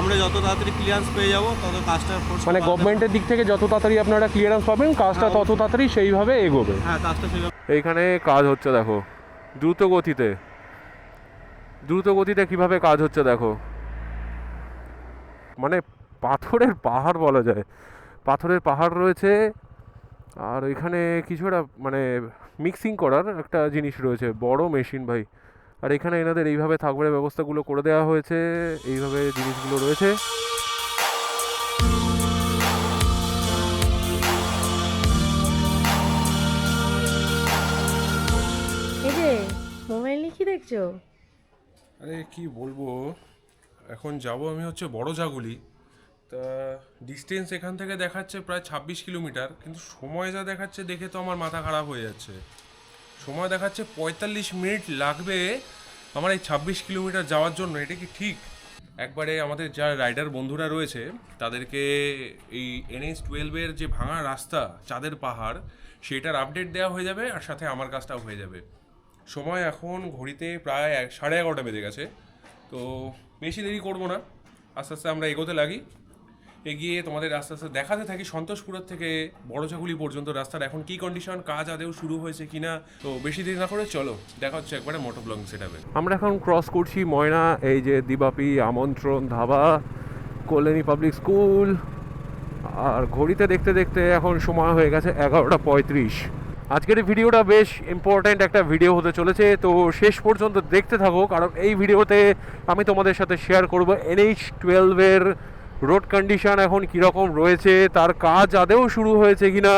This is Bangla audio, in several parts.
আমরা যত তাড়াতাড়ি ক্লিয়ারেন্স পেয়ে যাব তত force মানে। গভর্নমেন্টের দিক থেকে যত তাড়াতাড়ি আপনারা ক্লিয়ারেন্স পাবেন কাজটা হ্যাঁ, তত তাড়াতাড়ি সেইভাবে এগোবে। হ্যাঁ কাজটা সেভাবে এইখানে কাজ হচ্ছে দেখো। দ্রুত গতিতে। দ্রুত গতিতে কীভাবে কাজ হচ্ছে দেখো। মানে পাথরের পাহাড় বলা যায়। পাথরের পাহাড় রয়েছে আর এখানে কিছু একটা মানে মিক্সিং করার একটা জিনিস রয়েছে। বড় মেশিন ভাই। আর এখানে এনাদের এইভাবে থাকবার ব্যবস্থাগুলো করে দেওয়া হয়েছে এইভাবে জিনিসগুলো রয়েছে। এই যে মোবাইল নিয়ে কি দেখছ? আরে কি বলব এখন যাব আমি হচ্ছে বড় জাগুলি। তা ডিস্টেন্স এখান থেকে দেখাচ্ছে প্রায় ছাব্বিশ কিলোমিটার কিন্তু সময় যা দেখাচ্ছে দেখে তো আমার মাথা খারাপ হয়ে যাচ্ছে। সময় দেখাচ্ছে পঁয়তাল্লিশ মিনিট লাগবে আমার এই ছাব্বিশ কিলোমিটার যাওয়ার জন্য, এটা কি ঠিক? একবারে আমাদের যা রাইডার বন্ধুরা রয়েছে, তাদেরকে এই এনএস টুয়েলভের যে ভাঙা রাস্তা, চাঁদের পাহাড়, সেটার আপডেট দেওয়া হয়ে যাবে আর সাথে আমার কাজটাও হয়ে যাবে। সময় এখন ঘড়িতে প্রায় সাড়ে এগারোটা বেজে গেছে, তো বেশি দেরি করব না। আস্তে আস্তে আমরা এগোতে লাগি। এগিয়ে তোমাদের আস্তে আস্তে দেখাতে থাকি। সন্তোষপুরের থেকে বড়চাকুলি পর্যন্ত রাস্তার এখন কি কন্ডিশন কাজ আদেও শুরু হয়েছে কিনা, তো বেশি দেরি না করে চলো, দেখা হচ্ছে একবারে মোটর ব্লগ সেটাবে আমরা এখন ক্রস করছি ময়না, এই যে দিবাপি, আমন্ত্রণ, ধাবা, কল্যাণী পাবলিক স্কুল আর ঘড়িতে দেখতে দেখতে এখন সময় হয়ে গেছে এগারোটা পঁয়ত্রিশ। আজকের ভিডিওটা বেশ ইম্পর্ট্যান্ট একটা ভিডিও হতে চলেছে, তো শেষ পর্যন্ত দেখতে থাকো, কারণ এই ভিডিওতে আমি তোমাদের সাথে শেয়ার করব এনএইচ টুয়েলভের রোড কন্ডিশন এখন কীরকম রয়েছে, তার কাজ আদেও শুরু হয়েছে কিনা,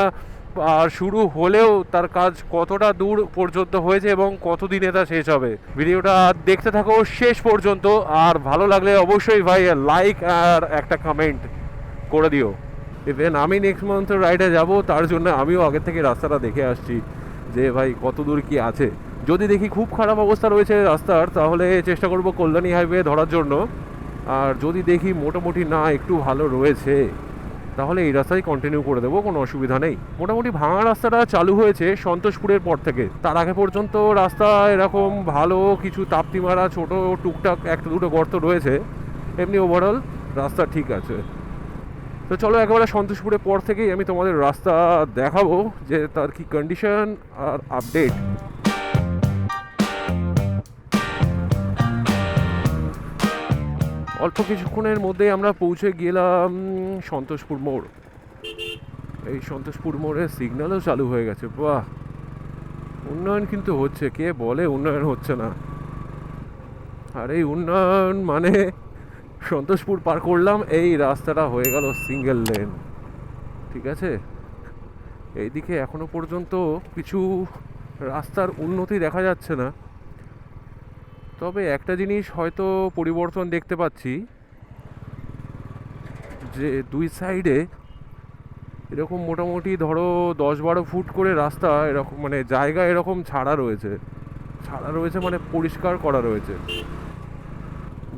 আর শুরু হলেও তার কাজ কতটা দূর পর্যন্ত হয়েছে এবং কতদিনে তা শেষ হবে? ভিডিওটা দেখতে থাকো শেষ পর্যন্ত, আর ভালো লাগলে অবশ্যই ভাই লাইক আর একটা কমেন্ট করে দিও। ইভেন আমি নেক্সট মান্থ রাইডে যাব, তার জন্য আমিও আগে থেকে রাস্তাটা দেখে আসছি যে ভাই কত দূর কি আছে। যদি দেখি খুব খারাপ অবস্থা রয়েছে রাস্তার, তাহলে চেষ্টা করব কল্যাণী হাইওয়ে ধরার জন্য। আর যদি দেখি মোটামুটি না একটু ভালো রয়েছে, তাহলে এই রাস্তায় কন্টিনিউ করে দেবো, কোনো অসুবিধা নেই। মোটামুটি ভাঙা রাস্তাটা চালু হয়েছে সন্তোষপুরের পর থেকে। তার আগে পর্যন্ত রাস্তা এরকম ভালো কিছু তাপ্তি মারা ছোটো টুকটাক একটা দুটো গর্ত রয়েছে। এমনি ওভারঅল রাস্তা ঠিক আছে। তো চলো একেবারে সন্তোষপুরের পর থেকেই আমি তোমাদের রাস্তা দেখাবো, যে তার কি কন্ডিশন আর আপডেট অল্প কিছুক্ষণের মধ্যে আমরা পৌঁছে গেলাম সন্তোষপুর মোড়। এই সন্তোষপুর মোড়ের সিগন্যালও চালু হয়ে গেছে। বাহ! উন্নয়ন কিন্তু হচ্ছে, কে বলে উন্নয়ন হচ্ছে না? আর এই উন্নয়ন মানে সন্তোষপুর পার করলাম, এই রাস্তাটা হয়ে গেল সিঙ্গেল লেন ঠিক আছে? এইদিকে এখনও পর্যন্ত কিছু রাস্তার উন্নতি দেখা যাচ্ছে না। তবে একটা জিনিস হয়তো পরিবর্তন দেখতে পাচ্ছি, যে দুই সাইডে এরকম মোটামুটি ধরো দশ বারো ফুট করে রাস্তা এরকম মানে জায়গা এরকম ছাড়া রয়েছে। ছাড়া রয়েছে মানে পরিষ্কার করা রয়েছে।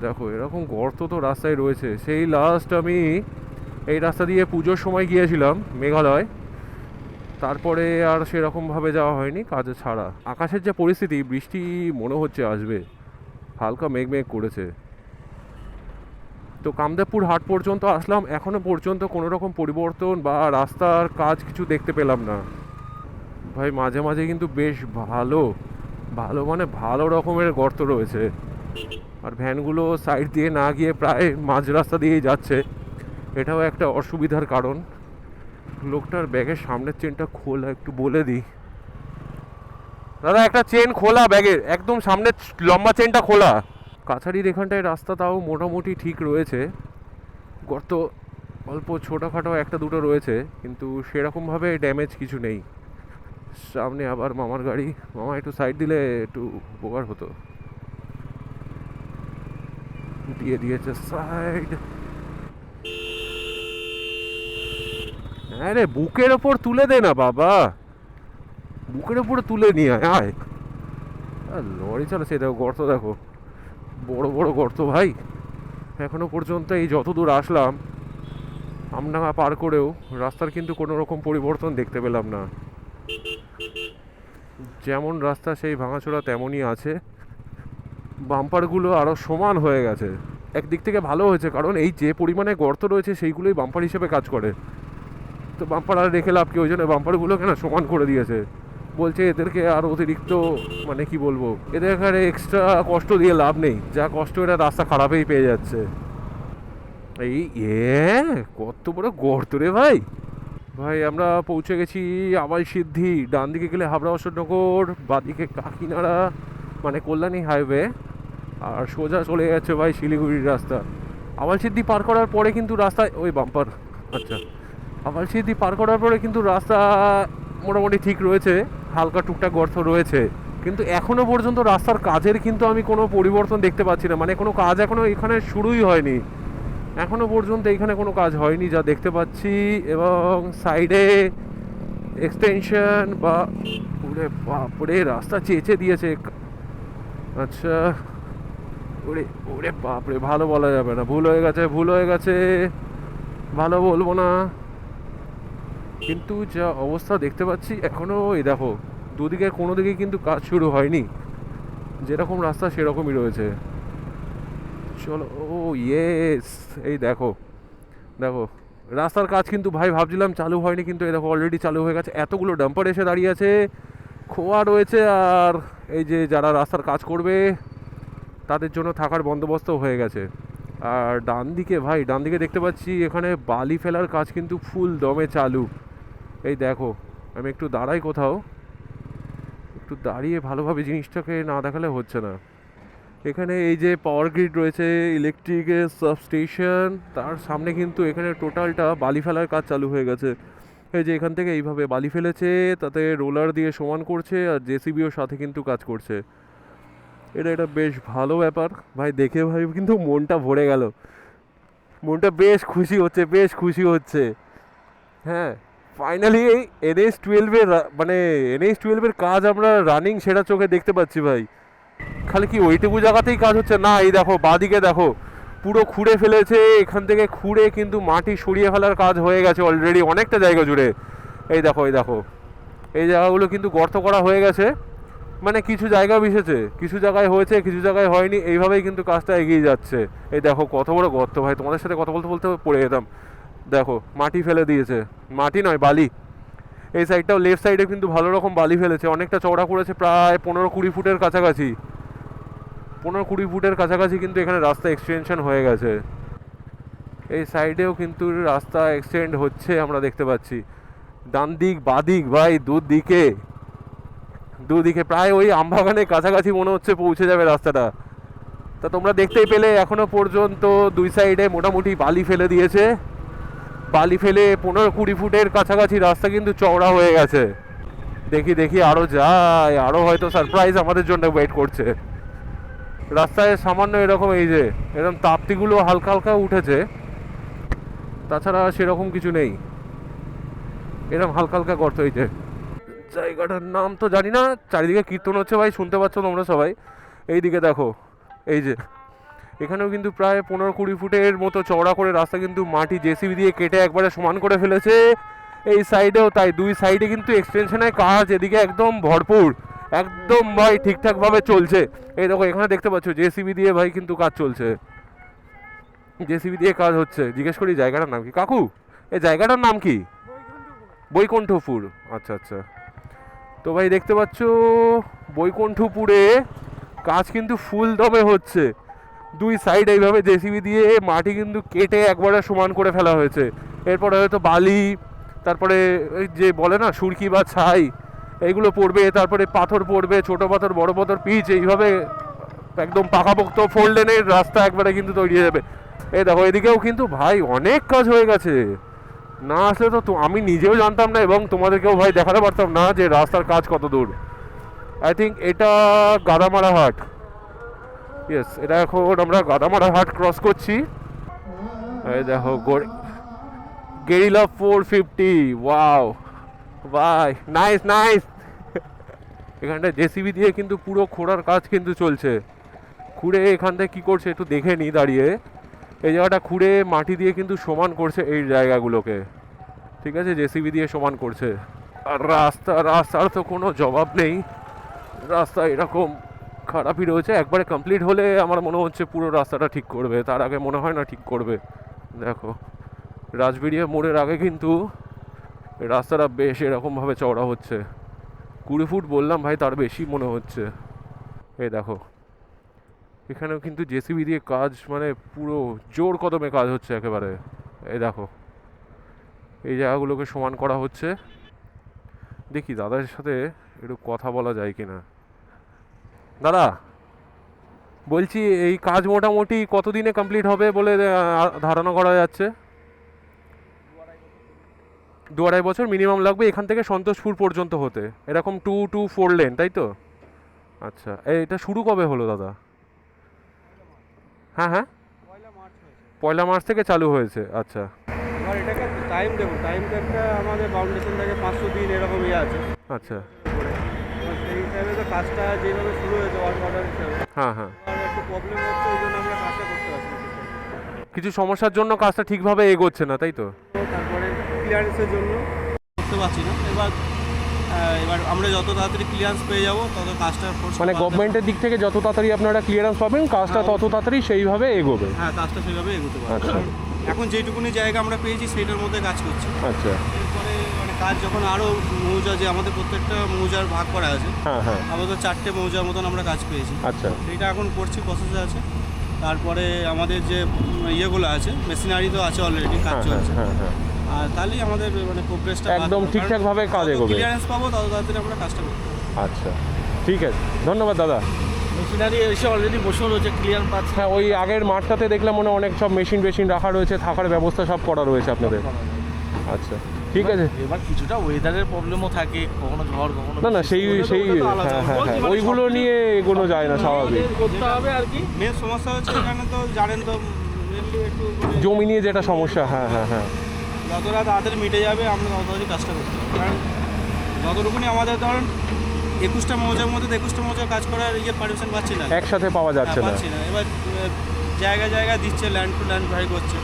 দেখো, এরকম গর্ত তো রাস্তায় রয়েছে। সেই লাস্ট আমি এই রাস্তা দিয়ে পুজোর সময় গিয়েছিলাম মেঘালয়। তারপরে আর সেরকমভাবে যাওয়া হয়নি কাজে ছাড়া। আকাশের যে পরিস্থিতি, বৃষ্টি মনে হচ্ছে আসবে। হালকা মেঘ মেঘ করেছে। তো কামদেবপুর হাট পর্যন্ত আসলাম, এখনও পর্যন্ত কোনো রকম পরিবর্তন বা রাস্তার কাজ কিছু দেখতে পেলাম না। ভাই, মাঝে মাঝে কিন্তু বেশ ভালো ভালো মানে ভালো রকমের গর্ত রয়েছে। আর ভ্যানগুলো সাইড দিয়ে না গিয়ে প্রায় মাঝ রাস্তা দিয়েই যাচ্ছে। এটাও একটা অসুবিধার কারণ। লোকটার ব্যাগের সামনের চেনটা খোলা, একটু বলে দিই। দাদা, একটা চেন খোলা ব্যাগের, একদম সামনে লম্বা চেনটা খোলা। কাছারির এখানটায় রাস্তা তাও মোটামুটি ঠিক রয়েছে। গর্ত অল্প ছোটোখাটো একটা দুটো রয়েছে, কিন্তু সেরকমভাবে ড্যামেজ কিছু নেই। সামনে আবার মামার গাড়ি। মামা একটু সাইড দিলে একটু উপকার হতো। দিয়ে দিয়েছে সাইড হ্যাঁ রে, বুকের ওপর তুলে দে না বাবা। বুকের উপরে তুলে নিয়ে আয় আয়। লরি চালাচ্ছে দেখো গর্ত, দেখো। বড় বড় গর্ত, ভাই। এখনও পর্যন্ত এই যত দূর আসলাম, আমডাঙ্গা পার করেও রাস্তার কিন্তু কোনো রকম পরিবর্তন দেখতে পেলাম না। যেমন রাস্তা সেই ভাঙাচোরা তেমনই আছে। বাম্পারগুলো আরও সমান হয়ে গেছে। একদিক থেকে ভালো হয়েছে, কারণ এই যে পরিমাণে গর্ত রয়েছে, সেইগুলোই বাম্পার হিসেবে কাজ করে। তো বাম্পার আর রেখে লাভ কি? ওই জন্য বাম্পারগুলো কেন সমান করে দিয়েছে। বলছে এদেরকে আর অতিরিক্ত মানে কি বলব, এদের এখানে এক্সট্রা কষ্ট দিয়ে লাভ নেই। যা কষ্ট এটা রাস্তা খারাপেই পেয়ে যাচ্ছে। এই, এ, কত বড় গর্ত রে ভাই। ভাই, আমরা পৌঁছে গেছি আবাই সিদ্ধি ডান দিকে গেলে হাবড়া অশোকনগর, বাদিকে কাকিনাড়া মানে কল্যাণী হাইওয়ে আর সোজা চলে যাচ্ছে ভাই শিলিগুড়ির রাস্তা। আবাল সিদ্ধি পার করার পরে কিন্তু রাস্তায় ওই বাম্পার আচ্ছা। আবাল সিদ্ধি পার করার পরে কিন্তু রাস্তা মোটামুটি ঠিক রয়েছে। হালকা টুকটাক গর্ত রয়েছে। কিন্তু এখনও পর্যন্ত রাস্তার কাজের কিন্তু আমি কোনো পরিবর্তন দেখতে পাচ্ছি না। মানে কোনো কাজ এখনও এখানে শুরুই হয়নি। এখনও পর্যন্ত এখানে কোনো কাজ হয়নি যা দেখতে পাচ্ছি। এবং সাইডে এক্সটেনশন বা ওরে বাপরে, রাস্তা চেঁচে দিয়েছে। আচ্ছা ওরে ওরে বাপরে, ভালো বলা যাবে না। ভুল হয়ে গেছে, ভুল হয়ে গেছে। ভালো বলব না। কিন্তু যা অবস্থা দেখতে পাচ্ছি এখনও এই দেখো, দুদিকে কোনো দিকে কিন্তু কাজ শুরু হয়নি। যেরকম রাস্তা সেরকমই রয়েছে। চলো, ও ইয়েস এই দেখো দেখো, রাস্তার কাজ কিন্তু ভাই ভাবছিলাম চালু হয়নি কিন্তু এই দেখো অলরেডি চালু হয়ে গেছে। এতগুলো ডাম্পার এসে দাঁড়িয়ে আছে, খোয়া রয়েছে আর এই যে যারা রাস্তার কাজ করবে, তাদের জন্য থাকার বন্দোবস্ত হয়ে গেছে। আর ডান দিকে ভাই ডান দিকে দেখতে পাচ্ছি এখানে বালি ফেলার কাজ কিন্তু ফুল দমে চালু। এই দেখো, আমি একটু দাঁড়াই কোথাও। একটু দাঁড়িয়ে ভালোভাবে জিনিসটাকে না দেখালে হচ্ছে না। এখানে এই যে পাওয়ার গ্রিড রয়েছে ইলেকট্রিকের সাবস্টেশন তার সামনে কিন্তু এখানে টোটালটা বালি ফেলার কাজ চালু হয়ে গেছে। এই যে এখান থেকে এইভাবে বালি ফেলেছে, তাতে রোলার দিয়ে সমান করছে আর জেসিবিও সাথে কিন্তু কাজ করছে। এটা এটা বেশ ভালো ব্যাপার। ভাই, দেখে ভাই কিন্তু মনটা ভরে গেল। মনটা বেশ খুশি হচ্ছে, বেশ খুশি হচ্ছে। হ্যাঁ ফাইনালি এই এনএস টুয়েলভের মানে এনএস টুয়েলভের কাজ আমরা রানিং সেটা চোখে দেখতে পাচ্ছি ভাই। খালি কি ওইটুকু জায়গাতেই কাজ হচ্ছে? না, এই দেখো, বাদিকে দেখো। পুরো খুঁড়ে ফেলেছে, এখান থেকে খুঁড়ে কিন্তু মাটি সরিয়ে ফেলার কাজ হয়ে গেছে অলরেডি অনেকটা জায়গা জুড়ে। এই দেখো এই দেখো। এই জায়গাগুলো কিন্তু গর্ত করা হয়ে গেছে। মানে কিছু জায়গা মিশেছে। কিছু জায়গায় হয়েছে, কিছু জায়গায় হয়নি। এইভাবেই কিন্তু কাজটা এগিয়ে যাচ্ছে। এই দেখো, কত বড় গর্ত ভাই। তোমাদের সাথে কথা বলতে বলতে পড়ে যেতাম। দেখো, মাটি ফেলে দিয়েছে। মাটি নয়, বালি। এই সাইডটাও লেফট সাইডে কিন্তু ভালো রকম বালি ফেলেছে। অনেকটা চওড়া করেছে, প্রায় পনেরো কুড়ি ফুটের কাছাকাছি। পনেরো কুড়ি ফুটের কাছাকাছি কিন্তু এখানে রাস্তা এক্সটেনশন হয়ে গেছে। এই সাইডেও কিন্তু রাস্তা এক্সটেন্ড হচ্ছে, আমরা দেখতে পাচ্ছি। ডান দিক বাদিক ভাই, দুদিকে। দুদিকে, প্রায় ওই আমবাগানের কাছাকাছি মনে হচ্ছে পৌঁছে যাবে রাস্তাটা। তা তোমরা দেখতেই পেলে, এখনও পর্যন্ত দুই সাইডে মোটামুটি বালি ফেলে দিয়েছে। বালি ফেলে পনেরো কুড়ি ফুটের কাছাকাছি রাস্তা কিন্তু চওড়া হয়ে গেছে। দেখি দেখি আরও যায় আরও হয়তো সারপ্রাইজ আমাদের জন্য ওয়েট করছে। রাস্তায় সামান্য এরকম এই যে, এরকম তাপ্তিগুলো হালকা হালকা উঠেছে। তাছাড়া সেরকম কিছু নেই। এরকম হালকা হালকা গর্ত এই যে। জায়গাটার নাম তো জানি না, চারিদিকে কীর্তন হচ্ছে ভাই, শুনতে পাচ্ছ তোমরা সবাই? এই দিকে দেখো, এই যে। এখানেও কিন্তু প্রায় পনেরো কুড়ি ফুটের মতো চওড়া করে রাস্তা কিন্তু মাটি জেসিবি দিয়ে কেটে একবারে সমান করে ফেলেছে। এই সাইডেও তাই, দুই সাইডে কিন্তু এক্সটেনশনের কাজ, এদিকে একদম ভরপুর। একদম ভাই ঠিকঠাকভাবে চলছে। এই দেখো, এখানে দেখতে পাচ্ছ, জেসিবি দিয়ে ভাই কিন্তু কাজ চলছে। জেসিবি দিয়ে কাজ হচ্ছে। জিজ্ঞেস করি, জায়গাটার নাম কি? কাকু, এই জায়গাটার নাম কি? বৈকুণ্ঠপুর। আচ্ছা আচ্ছা। তো ভাই দেখতে পাচ্ছ, বৈকুণ্ঠপুরে কাজ কিন্তু ফুল দমে হচ্ছে। দুই সাইড এইভাবে জেসিবি দিয়ে মাটি কিন্তু কেটে একবারে সমান করে ফেলা হয়েছে। এরপরে হয়তো বালি, তারপরে যে বলে না, সুরকি বা ছাই, এইগুলো পড়বে, তারপরে পাথর পড়বে, ছোট পাথর, বড় পাথর, পিচ, এইভাবে একদম পাকাপোক্ত ফোর লেনের রাস্তা একবারে কিন্তু তৈরি হয়ে যাবে। এই দেখো, এদিকেও কিন্তু ভাই অনেক কাজ হয়ে গেছে। না আসলে তো- আমি নিজেও জানতাম না এবং তোমাদেরকেও ভাই দেখাতে পারতাম না যে রাস্তার কাজ কত দূর। আই থিঙ্ক এটা গাদামারা হাট। ইয়েস এটা এখন আমরা গাদামারা হাট ক্রস করছি। এই দেখো Guerrilla four fifty wow bye nice nice এখানটা জেসিবি দিয়ে কিন্তু পুরো খোঁড়ার কাজ কিন্তু চলছে। খুঁড়ে এখান থেকে কী করছে একটু দেখে নিই দাঁড়িয়ে। এই জায়গাটা খুঁড়ে মাটি দিয়ে কিন্তু সমান করছে এই জায়গাগুলোকে। ঠিক আছে জেসিবি দিয়ে সমান করছে। আর রাস্তা রাস্তার তো কোনো জবাব নেই। রাস্তা এরকম খারাপই রয়েছে। একবারে কমপ্লিট হলে আমার মনে হচ্ছে পুরো রাস্তাটা ঠিক করবে। তার আগে মনে হয় না ঠিক করবে। দেখো রাজবিড়িয়া মোড়ের আগে কিন্তু রাস্তাটা বেশ এরকমভাবে চওড়া হচ্ছে। কুড়ি ফুট বললাম ভাই, তার বেশি মনে হচ্ছে। এই দেখো, এখানেও কিন্তু জেসিবি দিয়ে কাজ মানে পুরো জোর কদমে কাজ হচ্ছে একেবারে। এই দেখো, এই জায়গাগুলোকে সমান করা হচ্ছে। দেখি, দাদার সাথে একটু কথা বলা যায় কিনা। দাদা বলছি এই কাজ মোটামুটি কতদিনে কমপ্লিট হবে বলে ধারণা করা যাচ্ছে? দু আড়াই বছর মিনিমাম লাগবে এখান থেকে সন্তোষপুর পর্যন্ত হতে। এরকম টু টু ফোর লেন তাই তো? আচ্ছা এটা শুরু কবে হলো দাদা? হ্যাঁ হ্যাঁ? পয়লা মার্চ থেকে চালু হয়েছে আচ্ছা। এবার এটাকে টাইম দেবো টাইম একটা আমাদের বাউন্ডেশন থেকে পাঁচশো দিন এরকম ইয়ে আছে। আচ্ছা করে এবার সেই হিসাবে তো কাজটা যেভাবে শুরু হয়েছে অর্ডার হিসাবে হ্যাঁ হ্যাঁ। একটু প্রবলেম হচ্ছে ওই জন্য আমরা কাজটা করতে পারছি না কিছু সমস্যার জন্য কাজটা ঠিকভাবে এগোচ্ছে না তাই তো? তারপরে ক্লিয়ারেন্সের জন্য। করতে পারছি না। এবার এবার আমরা যত তাড়াতাড়ি ক্লিয়ারেন্স পেয়ে যাব তত কাজটা মানে গভর্নমেন্টের দিক থেকে যত তাড়াতাড়ি আপনারা ক্লিয়ারেন্স পাবেন কাজটা তত তাড়াতাড়ি সেইভাবে এগোবে। হ্যাঁ কাজটা সেভাবে এগোতে পারবে। আচ্ছা। এখন যেটুকুনি জায়গা আমরা পেয়েছি সেটার মধ্যে কাজ করছি। আচ্ছা। কাজ যখন আরও মৌজা যে আমাদের প্রত্যেকটা মৌজার ভাগ করা আছে হ্যাঁ হ্যাঁ। আপাতত চারটে মৌজার মতন আমরা কাজ পেয়েছি। আচ্ছা। সেইটা এখন করছি প্রসেসে আছে। তারপরে আমাদের যে ইয়েগুলো আছে মেশিনারি তো আছে অলরেডি কাজ হ্যাঁ হ্যাঁ চলছে। হ্যাঁ হ্যাঁ আর তাহলেই আমাদের মানে প্রোগ্রেসটা একদম ঠিকঠাকভাবে কাজ এগোবে। ক্লিয়ারেন্স পাবো তত তাড়াতাড়ি আমরা কাজটা করতে আচ্ছা। ঠিক আছে। ধন্যবাদ দাদা। মেশিনারি এসে অলরেডি বসে রয়েছে ক্লিয়ার পাচ্ছে। হ্যাঁ ওই আগের মাঠটাতে দেখলাম মনে হয় অনেক সব মেশিন মেশিন রাখা রয়েছে থাকার ব্যবস্থা সব করা রয়েছে আপনাদের। আচ্ছা। ঠিক আছে। এবার কিছুটা ওয়েদারের প্রবলেমও থাকে কখনো ঝড় কখনো না না সেই সেই। হ্যাঁ হ্যাঁ হ্যাঁ ওইগুলো নিয়ে এগোনো যায় না স্বাভাবিক। করতে হবে আর কি। মেন সমস্যা হচ্ছে এখানে তো জানেন তো একটু মানে জমি নিয়ে যেটা সমস্যা হ্যাঁ হ্যাঁ হ্যাঁ। যতটা তাড়াতাড়ি মিটে যাবে আমরা তত তাড়াতাড়ি কাজটা করতে পারব। কারণ যতটুকুনি আমাদের ধরুন একুশটা মৌজার মধ্যে একুশটা মৌজার কাজ করার ইয়ে পারমিশন পাচ্ছি না। একসাথে পাওয়া যাচ্ছে না। পাচ্ছি না। এবার জায়গা জায়গা দিচ্ছে ল্যান্ড টু ল্যান্ড ভাই করছে।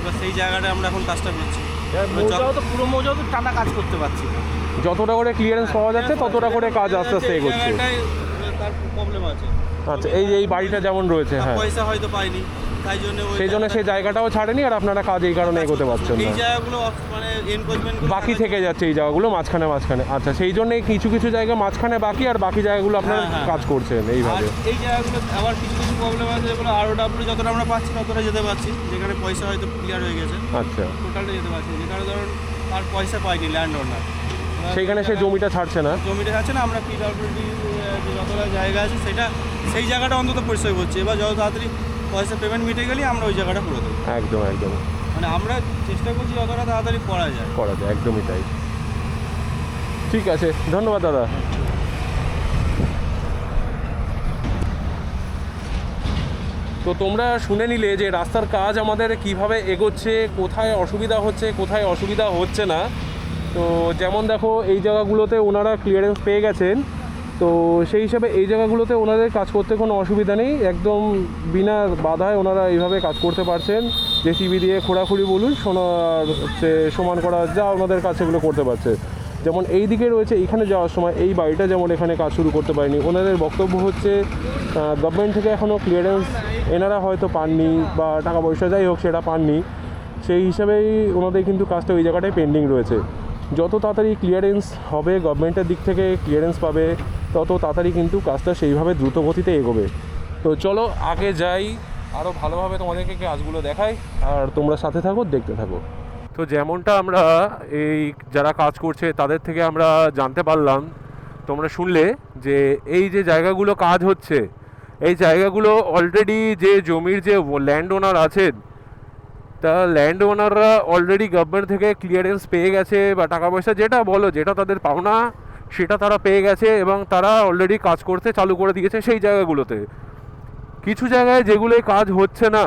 এবার সেই জায়গাটা আমরা এখন কাজটা করছি। মৌজাও তো পুরো মৌজাও তো টানা কাজ করতে পারছি না। যতটা করে ক্লিয়ারেন্স পাওয়া যাচ্ছে ততটা করে কাজ আস্তে আস্তে এগোচ্ছে। তার প্রবলেম আছে। আচ্ছা এই এই বাড়িটা যেমন রয়েছে হ্যাঁ। পয়সা হয়তো পাইনি তাই জন্য সেই জন্য সেই জায়গাটাও ছাড়েনি আর আপনারা কাজ এই কারণে এগোতে পারছেন এই জায়গাগুলো মানে এনকোচমেন্ট বাকি থেকে যাচ্ছে এই জায়গাগুলো মাঝখানে মাঝখানে। আচ্ছা সেই জন্য কিছু কিছু জায়গা মাঝখানে বাকি আর বাকি জায়গাগুলো আপনারা হ্যাঁ, হ্যাঁ, কাজ করছেন এইভাবে। এই জায়গাগুলো আবার কিছু প্রবলেম আছে যেগুলো আরও ডাব্লিউ যতটা আমরা পাচ্ছি ততটা যেতে পারছি। যেখানে পয়সা হয়তো ক্লিয়ার হয়ে গেছে আচ্ছা। টোটালটা যেতে পারছি। যেখানে ধরুন তার পয়সা পাইনি ল্যান্ড ওনার সেইখানে সে জমিটা ছাড়ছে না? জমিটা ছাড়ছে না আমরা পিডব্লিউডি যতটা জায়গা আছে সেটা সেই জায়গাটা অন্তত পরিষ্কার করছি। এবার যত তাড়াতাড়ি পয়সা পেমেন্ট মিটে গেলেই আমরা ওই জায়গাটা করে দেবো। একদম একদম। মানে আমরা চেষ্টা করছি যতটা তাড়াতাড়ি করা যায়। করা যায় একদমই তাই। ঠিক আছে ধন্যবাদ দাদা। তো তোমরা শুনে নিলে যে রাস্তার কাজ আমাদের কীভাবে এগোচ্ছে, কোথায় অসুবিধা হচ্ছে, কোথায় অসুবিধা হচ্ছে না। তো যেমন দেখো, এই জায়গাগুলোতে ওনারা ক্লিয়ারেন্স পেয়ে গেছেন। তো সেই হিসাবে এই জায়গাগুলোতে ওনাদের কাজ করতে কোনো অসুবিধা নেই। একদম বিনা বাধায় ওনারা এইভাবে কাজ করতে পারছেন। জেসিবি দিয়ে খোঁড়াখুড়ি বলুন সোনার হচ্ছে সমান করা যা ওনাদের কাছে এগুলো করতে পারছে। যেমন এই দিকে রয়েছে, এখানে যাওয়ার সময় এই বাড়িটা যেমন এখানে কাজ শুরু করতে পারেনি। ওনাদের বক্তব্য হচ্ছে গভর্নমেন্ট থেকে এখনও ক্লিয়ারেন্স এনারা হয়তো পাননি বা টাকা পয়সা যাই হোক সেটা পাননি, সেই হিসাবেই ওনাদের কিন্তু কাজটা ওই জায়গাটায় পেন্ডিং রয়েছে। যত তাড়াতাড়ি ক্লিয়ারেন্স হবে গভর্নমেন্টের দিক থেকে ক্লিয়ারেন্স পাবে, তত তাড়াতাড়ি কিন্তু কাজটা সেইভাবে দ্রুত গতিতে এগোবে। তো চলো আগে যাই আরও ভালোভাবে তোমাদেরকে কাজগুলো দেখাই, আর তোমরা সাথে থাকো, দেখতে থাকো। তো যেমনটা আমরা এই যারা কাজ করছে তাদের থেকে আমরা জানতে পারলাম, তোমরা শুনলে যে এই যে জায়গাগুলো কাজ হচ্ছে এই জায়গাগুলো অলরেডি যে জমির যে ল্যান্ড ওনার আছেন, তা ল্যান্ড ওনাররা অলরেডি গভর্নমেন্ট থেকে ক্লিয়ারেন্স পেয়ে গেছে বা টাকা পয়সা যেটা বলো, যেটা তাদের পাওনা, সেটা তারা পেয়ে গেছে এবং তারা অলরেডি কাজ করতে চালু করে দিয়েছে সেই জায়গাগুলোতে। কিছু জায়গায় যেগুলোই কাজ হচ্ছে না,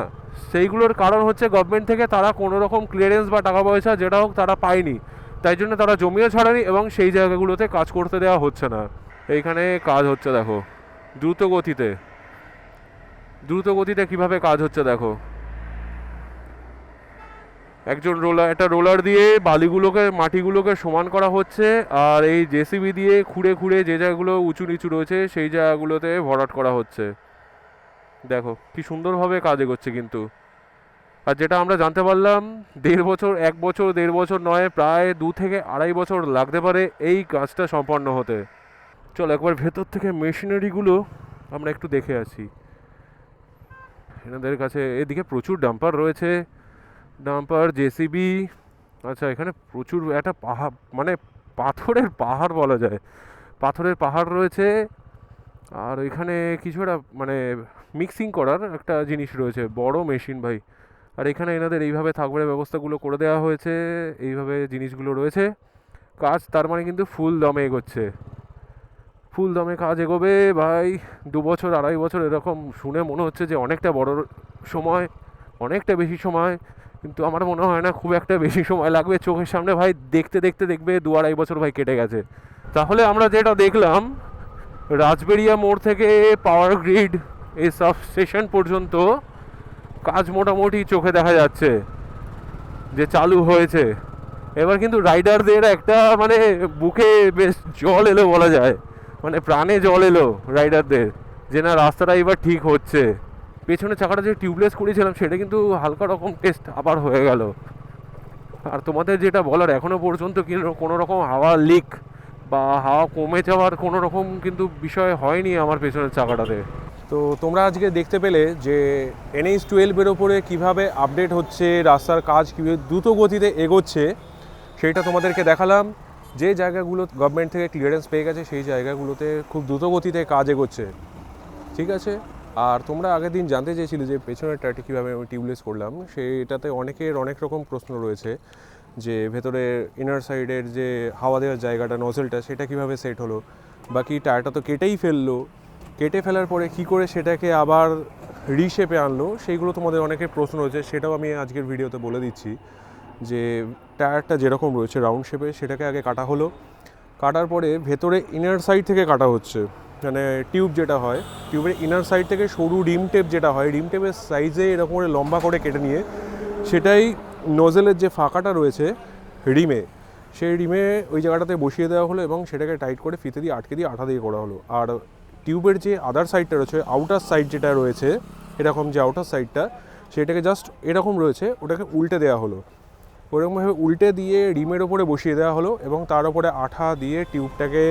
সেইগুলোর কারণ হচ্ছে গভর্নমেন্ট থেকে তারা কোনো রকম ক্লিয়ারেন্স বা টাকা পয়সা যেটা হোক তারা পায়নি। তাই জন্য তারা জমিও ছাড়েনি এবং সেই জায়গাগুলোতে কাজ করতে দেওয়া হচ্ছে না। এইখানে কাজ হচ্ছে দেখো, দ্রুত গতিতে। দ্রুত গতিতে কীভাবে কাজ হচ্ছে দেখো। একজন রোলার, একটা রোলার দিয়ে বালিগুলোকে, মাটিগুলোকে সমান করা হচ্ছে, আর এই জেসিবি দিয়ে খুঁড়ে খুঁড়ে যে জায়গাগুলো উঁচু নিচু রয়েছে, সেই জায়গাগুলোতে ভরাট করা হচ্ছে। দেখো, কি সুন্দরভাবে কাজ এগোচ্ছে কিন্তু। আর যেটা আমরা জানতে পারলাম, দেড় বছর, এক বছর, দেড় বছর নয়, প্রায় দু থেকে আড়াই বছর লাগতে পারে এই কাজটা সম্পন্ন হতে। চলো, একবার ভেতর থেকে মেশিনারিগুলো আমরা একটু দেখে আসি। এনাদের কাছে এদিকে প্রচুর ডাম্পার রয়েছে। ডাম্পার, জেসিবি আচ্ছা এখানে প্রচুর একটা পাহাড় মানে পাথরের পাহাড় বলা যায়। পাথরের পাহাড় রয়েছে। আর এখানে কিছু একটা মানে মিক্সিং করার একটা জিনিস রয়েছে। বড় মেশিন ভাই। আর এখানে এনাদের এইভাবে থাকবার ব্যবস্থাগুলো করে দেওয়া হয়েছে। এইভাবে জিনিসগুলো রয়েছে। কাজ তার মানে কিন্তু ফুল দমে এগোচ্ছে। ফুল দমে কাজ এগোবে ভাই। দু বছর, আড়াই বছর এরকম শুনে মনে হচ্ছে যে অনেকটা বড় সময়, অনেকটা বেশি সময়, কিন্তু আমার মনে হয় না খুব একটা বেশি সময় লাগবে চোখের সামনে। ভাই, দেখতে দেখতে, দেখবে দু আড়াই বছর ভাই কেটে গেছে। তাহলে আমরা যেটা দেখলাম রাজবেরিয়া মোড় থেকে পাওয়ার গ্রিড এই সাব স্টেশন পর্যন্ত কাজ মোটামুটি চোখে দেখা যাচ্ছে যে চালু হয়েছে। এবার কিন্তু রাইডারদের একটা মানে বুকে বেশ জল এলো বলা যায়। মানে প্রাণে জল এলো রাইডারদের যে না, রাস্তাটা এবার ঠিক হচ্ছে। পেছনে চাকাটা যে টিউবলেস করেছিলাম, সেটা কিন্তু হালকা রকম টেস্ট আবার হয়ে গেল। আর তোমাদের যেটা বলার, এখনও পর্যন্ত কোনো রকম হাওয়া লিক বা হাওয়া কমে যাওয়ার কোনো রকম কিন্তু বিষয় হয়নি আমার পেছনের চাকাটাতে। তো তোমরা আজকে দেখতে পেলে যে এনএইচ টুয়েলভের ওপরে কীভাবে আপডেট হচ্ছে, রাস্তার কাজ কীভাবে দ্রুত গতিতে এগোচ্ছে, সেটা তোমাদেরকে দেখালাম। যে জায়গাগুলো গভর্নমেন্ট থেকে ক্লিয়ারেন্স পেয়ে গেছে, সেই জায়গাগুলোতে খুব দ্রুত গতিতে কাজ এগোচ্ছে। ঠিক আছে? আর তোমরা আগের দিন জানতে চেয়েছিলে যে পেছনের টায়ারটি কীভাবে আমি টিউবলেস করলাম, সেইটাতে অনেকের অনেক রকম প্রশ্ন রয়েছে যে ভেতরে ইনার সাইডের যে হাওয়া দেওয়ার জায়গাটা নজেলটা সেটা কীভাবে সেট হলো? বাকি টায়ারটা তো কেটেই ফেলল। কেটে ফেলার পরে কি করে সেটাকে আবার রিশেপে আনলো? সেইগুলো তোমাদের অনেকের প্রশ্ন রয়েছে, সেটাও আমি আজকের ভিডিওতে বলে দিচ্ছি। যে টায়ারটা যেরকম রয়েছে রাউন্ড শেপে সেটাকে আগে কাটা হলো। কাটার পরে ভেতরে ইনার সাইড থেকে কাটা হচ্ছে। মানে টিউব যেটা হয় টিউবের ইনার সাইড থেকে সরু রিম টেপ যেটা হয় রিম টেপের সাইজে এরকম করে লম্বা করে কেটে নিয়ে সেটাই নজেলের যে ফাঁকাটা রয়েছে রিমে সেই রিমে ওই জায়গাটাতে বসিয়ে দেওয়া হলো এবং সেটাকে টাইট করে ফিতে দিয়ে, আটকে দিয়ে, আঠা দিয়ে করা হলো। আর টিউবের যে আদার সাইডটা রয়েছে আউটার সাইড যেটা রয়েছে, এরকম যে আউটার সাইডটা সেটাকে জাস্ট এরকম রয়েছে, ওটাকে উল্টে দেওয়া হলো। ওরকমভাবে উল্টে দিয়ে রিমের ওপরে বসিয়ে দেওয়া হলো এবং তার উপরে আঠা দিয়ে টিউবটাকে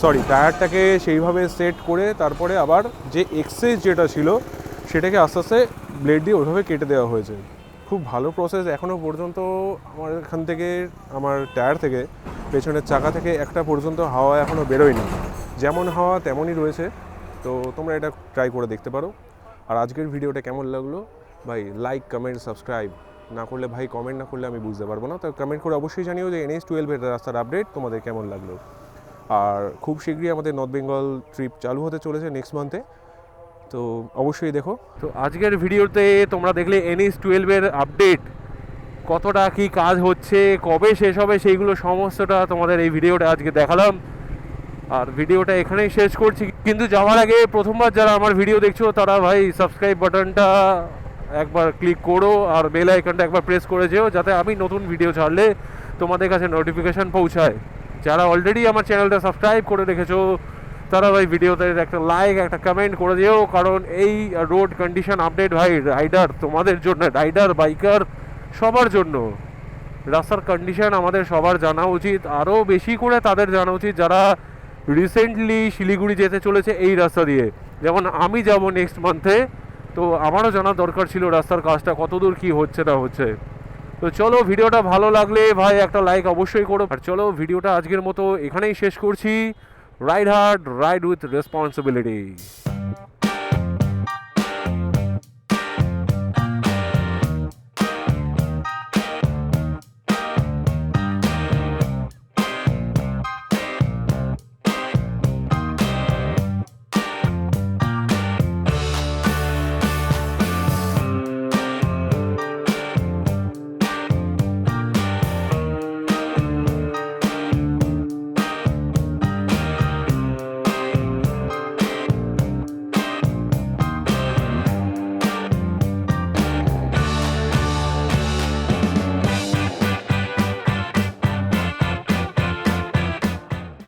সরি টায়ারটাকে সেইভাবে সেট করে তারপরে আবার যে এক্সেস যেটা ছিল সেটাকে আস্তে আস্তে ব্লেড দিয়ে ওইভাবে কেটে দেওয়া হয়েছে। খুব ভালো প্রসেস এখনও পর্যন্ত আমার এখান থেকে, আমার টায়ার থেকে, পেছনের চাকা থেকে একটা পর্যন্ত হাওয়া এখনও বেরোয়নি। যেমন হাওয়া তেমনই রয়েছে। তো তোমরা এটা ট্রাই করে দেখতে পারো। আর আজকের ভিডিওটা কেমন লাগল? ভাই লাইক কমেন্ট সাবস্ক্রাইব না করলে ভাই কমেন্ট না করলে আমি বুঝতে পারব না। তো কমেন্ট করে অবশ্যই জানিও যে এনএস টুয়েলভের রাস্তার আপডেট তোমাদের কেমন লাগল। আর খুব শীঘ্রই আমাদের নর্থ বেঙ্গল ট্রিপ চালু হতে চলেছে নেক্সট মান্থে তো অবশ্যই দেখো। তো আজকের ভিডিওতে তোমরা দেখলে এনএস টুয়েলভের আপডেট কতটা কি কাজ হচ্ছে, কবে শেষ হবে সেইগুলো সমস্তটা তোমাদের এই ভিডিওটা আজকে দেখালাম। আর ভিডিওটা এখানেই শেষ করছি। কিন্তু যাওয়ার আগে প্রথমবার যারা আমার ভিডিও দেখছ, তারা ভাই সাবস্ক্রাইব বাটনটা একবার ক্লিক করো আর বেল আইকনটা একবার প্রেস করে যেও, যাতে আমি নতুন ভিডিও ছাড়লে তোমাদের কাছে নোটিফিকেশান পৌঁছায়। যারা অলরেডি আমার চ্যানেলটা সাবস্ক্রাইব করে রেখেছো, তারা ভাই ভিডিওতে একটা লাইক একটা কমেন্ট করে দিও কারণ এই রোড কন্ডিশন আপডেট ভাই রাইডার তোমাদের জন্য রাইডার বাইকার সবার জন্য। রাস্তার কন্ডিশন আমাদের সবার জানা উচিত, আরও বেশি করে তাদের জানা উচিত যারা রিসেন্টলি শিলিগুড়ি যেতে চলেছে এই রাস্তা দিয়ে। যেমন আমি যাব নেক্সট মান্থে তো আমারও জানা দরকার ছিল রাস্তার কাজটা, কতদূর কি হচ্ছে না হচ্ছে। তো চলো ভিডিওটা ভালো লাগলে ভাই একটা লাইক অবশ্যই করো। আর চলো ভিডিওটা আজকের মতো এখানেই শেষ করছি। Ride hard, ride with responsibility.